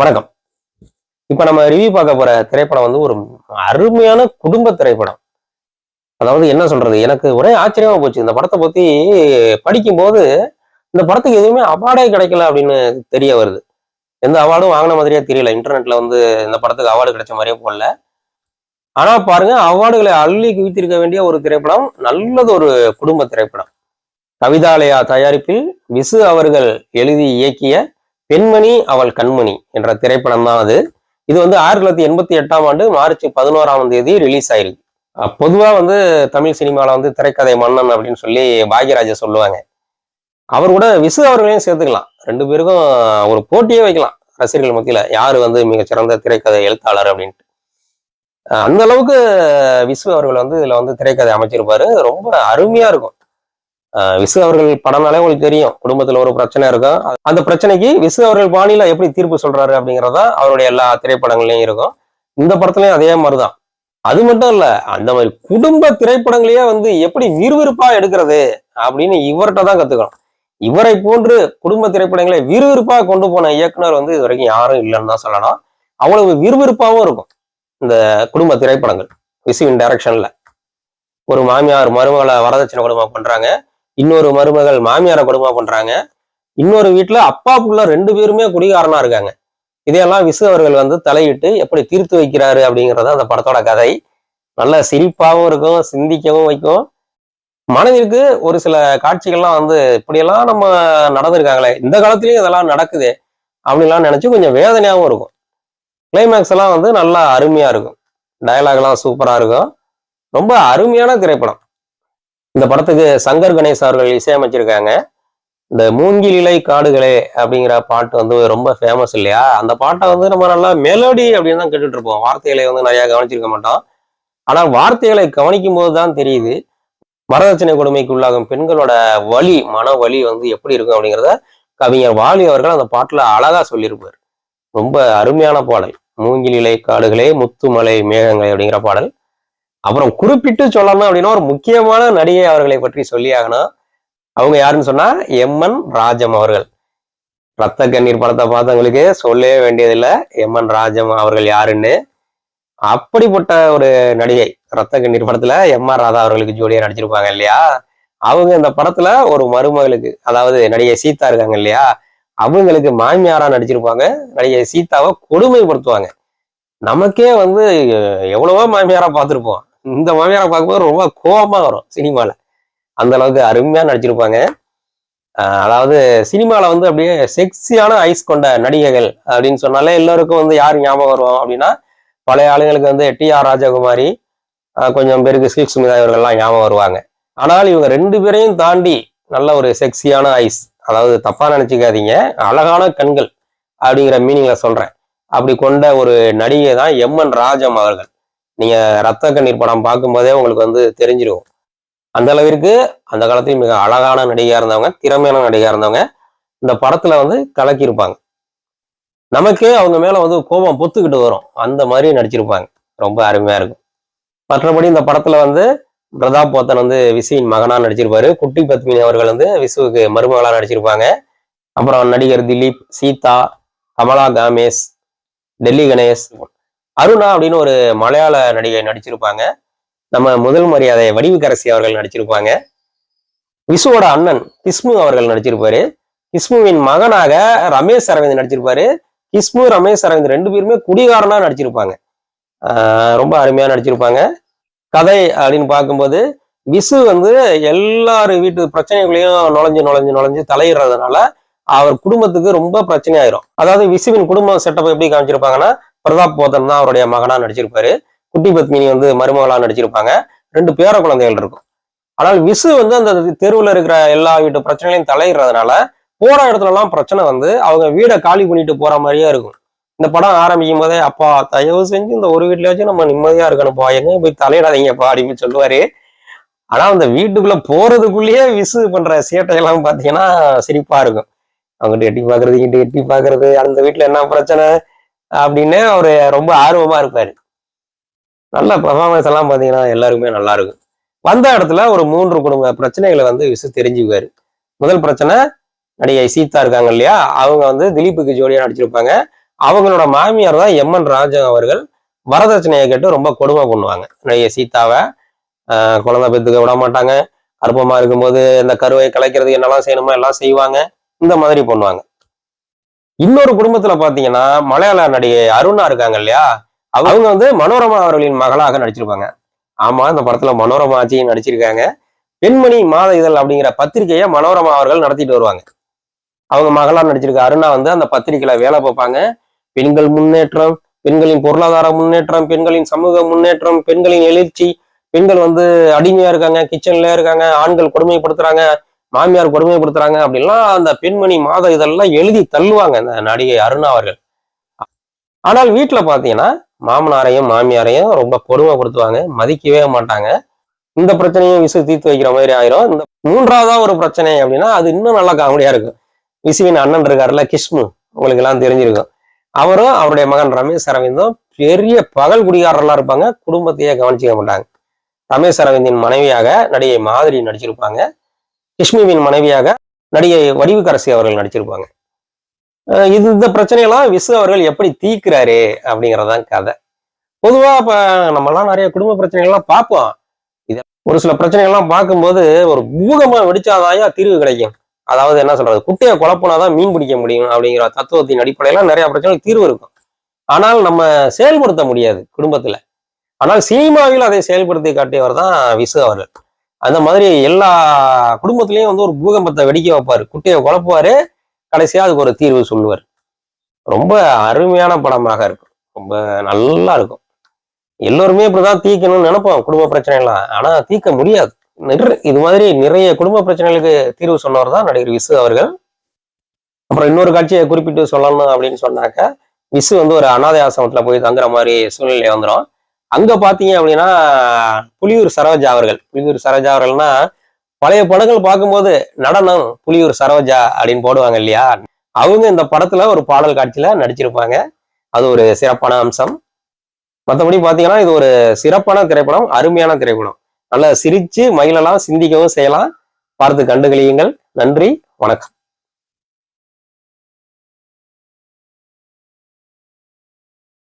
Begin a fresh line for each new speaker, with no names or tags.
வணக்கம். இப்ப நம்ம ரிவ்யூ பார்க்க போற திரைப்படம் வந்து ஒரு அருமையான குடும்ப திரைப்படம். அதாவது என்ன சொல்றது? எனக்கு ஒரே ஆச்சரியமா போச்சு. இந்த படத்தை பத்தி படிக்கும்போது இந்த படத்துக்கு எதுவுமே அவார்டே கிடைக்கல அப்படின்னு தெரிய வருது. எந்த அவார்டும் வாங்கின மாதிரியே தெரியல. இன்டர்நெட்ல வந்து இந்த படத்துக்கு அவார்டு கிடைச்ச மாதிரியே போடல. ஆனா பாருங்க அவார்டுகளை அள்ளி குவித்திருக்க வேண்டிய ஒரு திரைப்படம் நல்லது ஒரு குடும்ப திரைப்படம். கவிதாலயா தயாரிப்பில் விசு அவர்கள் எழுதி இயக்கிய பெண்மணி அவள் கண்மணி என்ற திரைப்படம் தான் அது இது வந்து ஆயிரத்தி தொள்ளாயிரத்தி எண்பத்தி எட்டாம் ஆண்டு மார்ச் பதினோராம் தேதி ரிலீஸ் ஆயிருக்கு. பொதுவாக வந்து தமிழ் சினிமாவில் வந்து திரைக்கதை மன்னன் அப்படின்னு சொல்லி பாக்யராஜ சொல்லுவாங்க. அவர் கூட விசு அவர்களையும் சேர்த்துக்கலாம். ரெண்டு பேருக்கும் ஒரு போட்டியே வைக்கலாம். ரசிகர்கள் மத்தியில் யார் வந்து மிகச்சிறந்த திரைக்கதை எழுத்தாளர் அப்படின்ட்டு. அந்த அளவுக்கு விசு அவர்கள் வந்து இதில் வந்து திரைக்கதை அமைச்சிருப்பாரு. ரொம்ப அருமையாக இருக்கும். விசு அவர்கள் படம்னாலே உங்களுக்கு தெரியும். குடும்பத்தில் ஒரு பிரச்சனை இருக்கும். அந்த பிரச்சனைக்கு விசு அவர்கள் பாணியில எப்படி தீர்ப்பு சொல்றாரு அப்படிங்கிறதா அவருடைய எல்லா திரைப்படங்கள்லையும் இருக்கும். இந்த படத்துலயும் அதே மாதிரிதான். அது மட்டும் இல்ல அந்த மாதிரி குடும்ப திரைப்படங்களையே வந்து எப்படி விறுவிறுப்பா எடுக்கிறது அப்படின்னு இவர்கிட்ட தான் கத்துக்கணும். இவரை போன்று குடும்ப திரைப்படங்களை விறுவிறுப்பா கொண்டு போன இயக்குனர் வந்து இது வரைக்கும் யாரும் இல்லைன்னு தான் சொல்லலாம். அவ்வளவு விறுவிறுப்பாகவும் இருக்கும் இந்த குடும்ப திரைப்படங்கள். விசுவின் டைரக்ஷன்ல ஒரு மாமியார் மருமகளை வரதட்சணை குடும்பம் பண்றாங்க. இன்னொரு மருமகள் மாமியாரை கொடுமை பண்றாங்க. இன்னொரு வீட்டுல அப்பா புள்ள ரெண்டு பேருமே குடிகாரனா இருக்காங்க. இதையெல்லாம் விசு அவர்கள் வந்து தலையிட்டு எப்படி தீர்த்து வைக்கிறாரு அப்படிங்கிறத அந்த படத்தோட கதை. நல்ல சிரிப்பாகவும் இருக்கும் சிந்திக்கவும் வைக்கும். மனதிற்கு ஒரு சில காட்சிகள்லாம் வந்து இப்படியெல்லாம் நம்ம நடந்திருக்காங்களே இந்த காலத்துலயும் இதெல்லாம் நடக்குது அப்படின்லாம் நினைச்சு கொஞ்சம் வேதனையாகவும் இருக்கும். கிளைமேக்ஸ் எல்லாம் வந்து நல்லா அருமையா இருக்கும். டயலாக்லாம் சூப்பராக சூப்பரா இருக்கும். ரொம்ப அருமையான திரைப்படம். இந்த படத்துக்கு சங்கர் கணேஷ் அவர்கள் இசையமைச்சிருக்காங்க. இந்த மூங்கிலிலை காடுகளே அப்படிங்கிற பாட்டு வந்து ரொம்ப ஃபேமஸ் இல்லையா? அந்த பாட்டை வந்து நம்ம நல்லா மெலோடி அப்படின்னு தான் கேட்டுட்டு இருப்போம் வார்த்தைகளை வந்து நிறையா கவனிச்சிருக்க மாட்டோம். ஆனால் வார்த்தைகளை கவனிக்கும் போது தான் தெரியுது வரதட்சணை கொடுமைக்கு உள்ளாகும் பெண்களோட வலி மன வலி வந்து எப்படி இருக்கும் அப்படிங்கிறத கவிஞர் வாலி அவர்கள் அந்த பாட்டில் அழகா சொல்லியிருப்பார். ரொம்ப அருமையான பாடல். மூங்கிலிலை காடுகளே முத்துமலை மேகங்களே அப்படிங்கிற பாடல். அப்புறம் குறிப்பிட்டு சொல்லணும் அப்படின்னா ஒரு முக்கியமான நடிகை அவர்களை பற்றி சொல்லியாகணும் அவங்க யாருன்னு சொன்னா எம்என் ராஜம் அவர்கள். ரத்த கண்ணீர் படத்தை பார்த்தவங்களுக்கு சொல்லவே வேண்டியதில்லை. எம்என் ராஜம் அவர்கள் யாருன்னு. அப்படிப்பட்ட ஒரு நடிகை ரத்த கண்ணீர் படத்துல எம் ஆர் ராதா அவர்களுக்கு ஜோடியா நடிச்சிருப்பாங்க இல்லையா? அவங்க இந்த படத்துல ஒரு மருமகளுக்கு அதாவது நடிகை சீதா இருக்காங்க இல்லையா? அவங்களுக்கு மாமியாரா நடிச்சிருப்பாங்க. நடிகை சீதாவை கொடுமைப்படுத்துவாங்க. நமக்கே வந்து எவ்வளவோ மாமியாரா பார்த்துருப்போம். இந்த மாமியாரை பார்க்கும்போது ரொம்ப கோபமா வரும் சினிமால. அந்த அளவுக்கு அருமையா நடிச்சிருப்பாங்க. அதாவது சினிமாவில் வந்து அப்படியே செக்ஸியான ஐஸ் கொண்ட நடிகைகள் அப்படின்னு சொன்னாலே எல்லோருக்கும் வந்து யார் ஞாபகம் வரும் அப்படின்னா பழைய ஆளுங்களுக்கு வந்து டி ஆர் ராஜகுமாரி கொஞ்சம் பேருக்கு சில்க் சுமிதா இவர்கள்லாம் ஞாபகம் வருவாங்க. ஆனால் இவங்க ரெண்டு பேரையும் தாண்டி நல்ல ஒரு செக்ஸியான ஐஸ் அதாவது தப்பாக நினச்சிக்காதீங்க அழகான கண்கள் அப்படிங்கிற மீனிங்கில் சொல்கிறேன் அப்படி கொண்ட ஒரு நடிகை தான் எம்என் ராஜம் அவர்கள். நீங்க ரத்த கண்ணீர் படம் பார்க்கும்போதே உங்களுக்கு வந்து தெரிஞ்சிருக்கும் அந்த அளவிற்கு அந்த காலத்தில் மிக அழகான நடிகையா இருந்தவங்க திறமையான நடிகையா இருந்தவங்க இந்த படத்துல வந்து கலக்கியிருப்பாங்க. நமக்கே அவங்க மேல வந்து கோபம் பொத்துக்கிட்டு வரும். அந்த மாதிரி நடிச்சிருப்பாங்க. ரொம்ப அருமையா இருக்கும். மற்றபடி இந்த படத்துல வந்து பிரதாப் போத்தன் வந்து விசுவின் மகனா நடிச்சிருப்பாரு. குட்டி பத்மினி அவர்கள் வந்து விசுவுக்கு மருமகளா நடிச்சிருப்பாங்க. அப்புறம் நடிகர் திலீப் சீதா கமலா காமேஷ் டெல்லி கணேஷ் அருணா அப்படின்னு ஒரு மலையாள நடிகை நடிச்சிருப்பாங்க. நம்ம முதல் மரியாதை வடிவுக்கரசி அவர்கள் நடிச்சிருப்பாங்க. விசுவோட அண்ணன் கிஸ்மு அவர்கள் நடிச்சிருப்பாரு. கிஸ்முவின் மகனாக ரமேஷ் அரவிந்த் நடிச்சிருப்பாரு. கிஸ்மு ரமேஷ் அரவிந்த் ரெண்டு பேருமே குடிகாரனா நடிச்சிருப்பாங்க. ரொம்ப அருமையா நடிச்சிருப்பாங்க. கதை அப்படின்னு பார்க்கும்போது விசு வந்து எல்லாரு வீட்டு பிரச்சனைகளையும் நுழைஞ்சு நுழைஞ்சு நுழைஞ்சு தலையிடுறதுனால அவர் குடும்பத்துக்கு ரொம்ப பிரச்சனை ஆயிரும் அதாவது விசுவின் குடும்ப செட்டப் எப்படி காமிச்சிருப்பாங்கன்னா பிரதாப் போதன் தான் அவருடைய மகனா நடிச்சிருப்பாரு. குட்டி பத்மினி வந்து மருமகளா நடிச்சிருப்பாங்க. ரெண்டு பேர குழந்தைகள் இருக்கும். ஆனால் விசு வந்து அந்த தெருவுல இருக்கிற எல்லா வீட்டு பிரச்சனைகளையும் தலையிடுறதுனால போற இடத்துலலாம் பிரச்சனை வந்து அவங்க வீடை காலி பண்ணிட்டு போற மாதிரியே இருக்கும். இந்த படம் ஆரம்பிக்கும் போதே அப்பா தயவு செஞ்சு இந்த ஒரு வீட்லயாச்சும் நம்ம நிம்மதியா இருக்கணும்ப்பா. எங்க போய் தலையிடாதீங்கப்பா அப்படின்னு சொல்லுவாரு. ஆனா அந்த வீட்டுக்குள்ள போறதுக்குள்ளேயே விசு பண்ற சேட்டையெல்லாம் பாத்தீங்கன்னா சிரிப்பா இருக்கும். அவங்ககிட்ட எட்டி பாக்குறது இங்கிட்ட எட்டி பாக்குறது அந்த வீட்டுல என்ன பிரச்சனை? அப்படின்னு அவரு ரொம்ப ஆர்வமா இருப்பாரு. நல்ல பர்ஃபார்மன்ஸ் எல்லாம் பாத்தீங்கன்னா எல்லாருக்குமே நல்லா இருக்கும். வந்த இடத்துல ஒரு மூன்று குடும்ப பிரச்சனைகளை வந்து விசு தெரிஞ்சுக்குவாரு. முதல் பிரச்சனை நடிகை சீதா இருக்காங்க இல்லையா? அவங்க வந்து திலீப்புக்கு ஜோடியா நடிச்சிருப்பாங்க. அவங்களோட மாமியார் தான் எம் என் ராஜா அவர்கள். வரதட்சணையை கேட்டு ரொம்ப கொடுமை பண்ணுவாங்க. நடிகை சீதாவை குழந்தை பெற்றுக்க விட மாட்டாங்க. கர்ப்பமா இருக்கும்போது இந்த கருவை கலைக்கிறது என்னெல்லாம் செய்யணுமோ எல்லாம் செய்வாங்க. இந்த மாதிரி பண்ணுவாங்க. இன்னொரு குடும்பத்துல பாத்தீங்கன்னா மலையாள நடிகை அருணா இருக்காங்க இல்லையா? அவங்க வந்து மனோரமா அவர்களின் மகளாக நடிச்சிருப்பாங்க. ஆமா இந்த படத்துல மனோரமா ஆட்சியும் நடிச்சிருக்காங்க. பெண்மணி மாத இதழ் அப்படிங்கிற பத்திரிகையை மனோரமா அவர்கள் நடத்திட்டு வருவாங்க. அவங்க மகளா நடிச்சிருக்க அருணா வந்து அந்த பத்திரிகையில வேலை பார்ப்பாங்க. பெண்கள் முன்னேற்றம் பெண்களின் பொருளாதார முன்னேற்றம் பெண்களின் சமூக முன்னேற்றம் பெண்களின் எழுச்சி பெண்கள் வந்து அடிமையா இருக்காங்க கிச்சன்ல இருக்காங்க ஆண்கள் கொடுமைப்படுத்துறாங்க. மாமியார் கொடுமைப்படுத்துறாங்க அப்படின்லாம் அந்த பெண்மணி மாத இதெல்லாம் எழுதி தள்ளுவாங்க அந்த நடிகை அருணா அவர்கள். ஆனால் வீட்டுல பாத்தீங்கன்னா மாமனாரையும் மாமியாரையும் ரொம்ப கொடுமைப்படுத்துவாங்க மதிக்கவே மாட்டாங்க. இந்த பிரச்சனையும் விசு தீர்த்து வைக்கிற மாதிரி ஆயிரும். இந்த மூன்றாவதா ஒரு பிரச்சனை அப்படின்னா அது இன்னும் நல்லா காமெடியா இருக்கும். விசுவின் அண்ணன் இருக்காருல்ல கிஷ்மு உங்களுக்கு எல்லாம் தெரிஞ்சிருக்கும். அவரும் அவருடைய மகன் ரமேஷ் அரவிந்தும் பெரிய பகல் குடிகாரர்களா இருப்பாங்க. குடும்பத்தையே கவனிச்சிக்க மாட்டாங்க. ரமேஷ் அரவிந்தின் மனைவியாக நடிகை மாதிரி நடிச்சிருப்பாங்க. கிஷ்மிவின் மனைவியாக நடிகை வடிவுக்கரசி அவர்கள் நடிச்சிருப்பாங்க. இது இந்த பிரச்சனையெல்லாம் விசு அவர்கள் எப்படி தீர்க்கிறாரு அப்படிங்கிறதான் கதை. பொதுவாக இப்போ நம்மலாம் நிறைய குடும்ப பிரச்சனைகள்லாம் பார்ப்போம். இது ஒரு சில பிரச்சனைகள்லாம் பார்க்கும்போது ஒரு பூகமாக வெடிச்சாதாயா தீர்வு கிடைக்கும். அதாவது என்ன சொல்றது? குட்டையை குழப்பினாதான் மீன் பிடிக்க முடியும் அப்படிங்கிற தத்துவத்தின் அடிப்படையில நிறைய பிரச்சனைகள் தீர்வு இருக்கும். ஆனால் நம்ம செயல்படுத்த முடியாது குடும்பத்துல. ஆனால் சினிமாவில் அதை செயல்படுத்தி காட்டியவர் தான் விசு அவர்கள். அந்த மாதிரி எல்லா குடும்பத்திலையும் வந்து ஒரு பூகம்பத்தை வெடிக்க வைப்பாரு. குட்டையை குழப்புவாரு. கடைசியா அதுக்கு ஒரு தீர்வு சொல்லுவார். ரொம்ப அருமையான படமாக இருக்கும். ரொம்ப நல்லா இருக்கும். எல்லோருமே இப்படிதான் தீர்க்கணும்னு நினைப்போம் குடும்ப பிரச்சனைலாம் ஆனா தீர்க்க முடியாது. இது மாதிரி நிறைய குடும்ப பிரச்சனைகளுக்கு தீர்வு சொன்னவர் தான் நடிகர் விசு அவர்கள். அப்புறம் இன்னொரு காட்சியை குறிப்பிட்டு சொல்லணும் அப்படின்னு சொன்னாக்க விசு வந்து ஒரு அனாதை ஆசிரமத்துல போய் தங்குற மாதிரி சூழ்நிலை வந்துடும் அங்க பாத்தீங்க அப்படின்னா புலியூர் சரோஜா அவர்கள். புலியூர் சரோஜா அவர்கள்னா பழைய படங்கள் பார்க்கும்போது நடனம் புலியூர் சரோஜா அப்படின்னு போடுவாங்க இல்லையா? அவங்க இந்த படத்துல ஒரு பாடல் காட்சியில நடிச்சிருப்பாங்க. அது ஒரு சிறப்பான அம்சம். மற்றபடி பாத்தீங்கன்னா இது ஒரு சிறப்பான திரைப்படம் அருமையான திரைப்படம். நல்லா சிரிச்சு மகிழலாம் சிந்திக்கவும் செய்யலாம். பார்த்து கண்டுகளியுங்கள். நன்றி வணக்கம்.